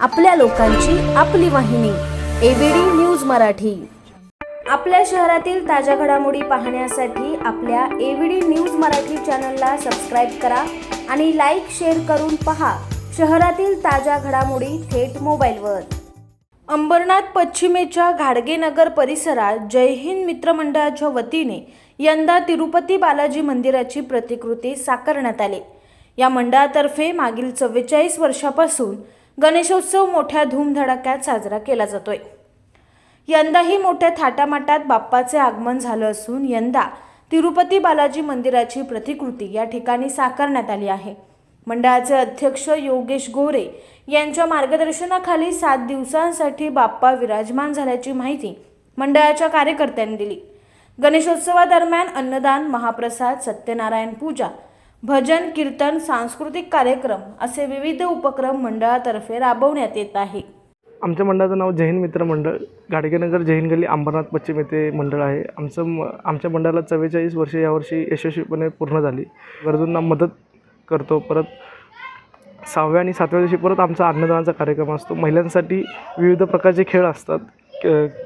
आपल्या लोकांची आपली वाहिनी एबीडी न्यूज मराठी. आपल्या शहरातील ताज्या घडामोडी पाहण्यासाठी आपल्या एबीडी न्यूज मराठी चॅनलला सबस्क्राईब करा आणि लाईक शेअर करून पहा शहरातील ताज्या घडामोडी थेट मोबाईलवर. अंबरनाथ पश्चिमेच्या घाडगेनगर परिसरात जय हिंद मित्रमंडळाच्या वतीने यंदा तिरुपती बालाजी मंदिराची प्रतिकृती साकारण्यात आली. या मंडळातर्फे मागील चव्वेचाळीस वर्षापासून गणेशोत्सव मोठ्या धूमधडाक्यात साजरा केला जातोय. यंदाही मोठ्या थाटामाटात बाप्पाचे आगमन झालं असून यंदा तिरुपती बालाजी मंदिराची प्रतिकृती या ठिकाणी साकारण्यात आली आहे. मंडळाचे अध्यक्ष योगेश गोरे यांच्या मार्गदर्शनाखाली सात दिवसांसाठी बाप्पा विराजमान झाल्याची माहिती मंडळाच्या कार्यकर्त्यांनी दिली. गणेशोत्सवादरम्यान अन्नदान महाप्रसाद सत्यनारायण पूजा भजन कीर्तन सांस्कृतिक कार्यक्रम असे विविध उपक्रम मंडळातर्फे राबवण्यात येत आहे. आमच्या मंडळाचं नाव जैन मित्र मंडळ गाडगेनगर जैन गल्ली अंबरनाथ पश्चिम येथे मंडळ आहे. आमचं म आमच्या मंडळाला चव्वेचाळीस वर्षे यावर्षी यशस्वीपणे पूर्ण झाली. गरजूंना मदत करतो. परत सहाव्या आणि सातव्या दिवशी परत आमचा अन्नदानाचा कार्यक्रम असतो. महिलांसाठी विविध प्रकारचे खेळ असतात.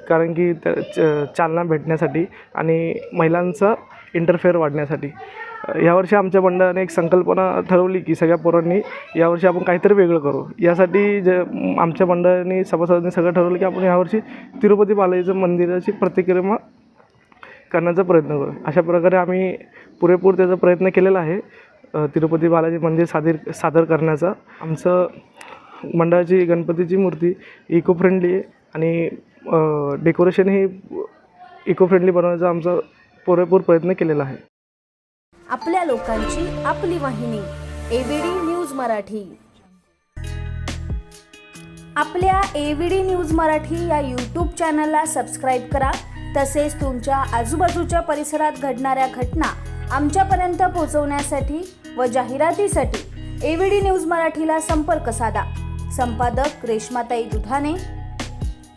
कारण की त्या च- चालना भेटण्यासाठी आणि महिलांचं इंटरफेअर वाढण्यासाठी. यावर्षी आमच्या मंडळाने एक संकल्पना ठरवली की सगळ्या पोरांनी यावर्षी आपण काहीतरी वेगळं करू. यासाठी जे आमच्या मंडळाने सभासदांनी सगळं ठरवलं की आपण यावर्षी तिरुपती बालाजीचं मंदिराची प्रतिक्रिया करण्याचा प्रयत्न करू. अशा प्रकारे आम्ही पुरेपूर त्याचा प्रयत्न केलेला आहे. तिरुपती बालाजी मंदिर सादर सादर करण्याचा. आमचं मंडळाची गणपतीची मूर्ती इको फ्रेंडली आहे आणि डेकोरेशन हे इको फ्रेंडली बनवण्याचा आमचा पुरेपूर प्रयत्न केलेला आहे. आपल्या लोकांची आपली वाहिनी एबीडी न्यूज मराठी. आपल्या एबीडी न्यूज मराठी या यूट्यूब चॅनलला सबस्क्राईब करा. तसेच तुमच्या आजूबाजूच्या परिसरात घडणाऱ्या घटना आमच्यापर्यंत पोहोचवण्यासाठी व जाहिरातीसाठी एबीडी न्यूज मराठीला संपर्क साधा. संपादक रेश्माताई Dudhane.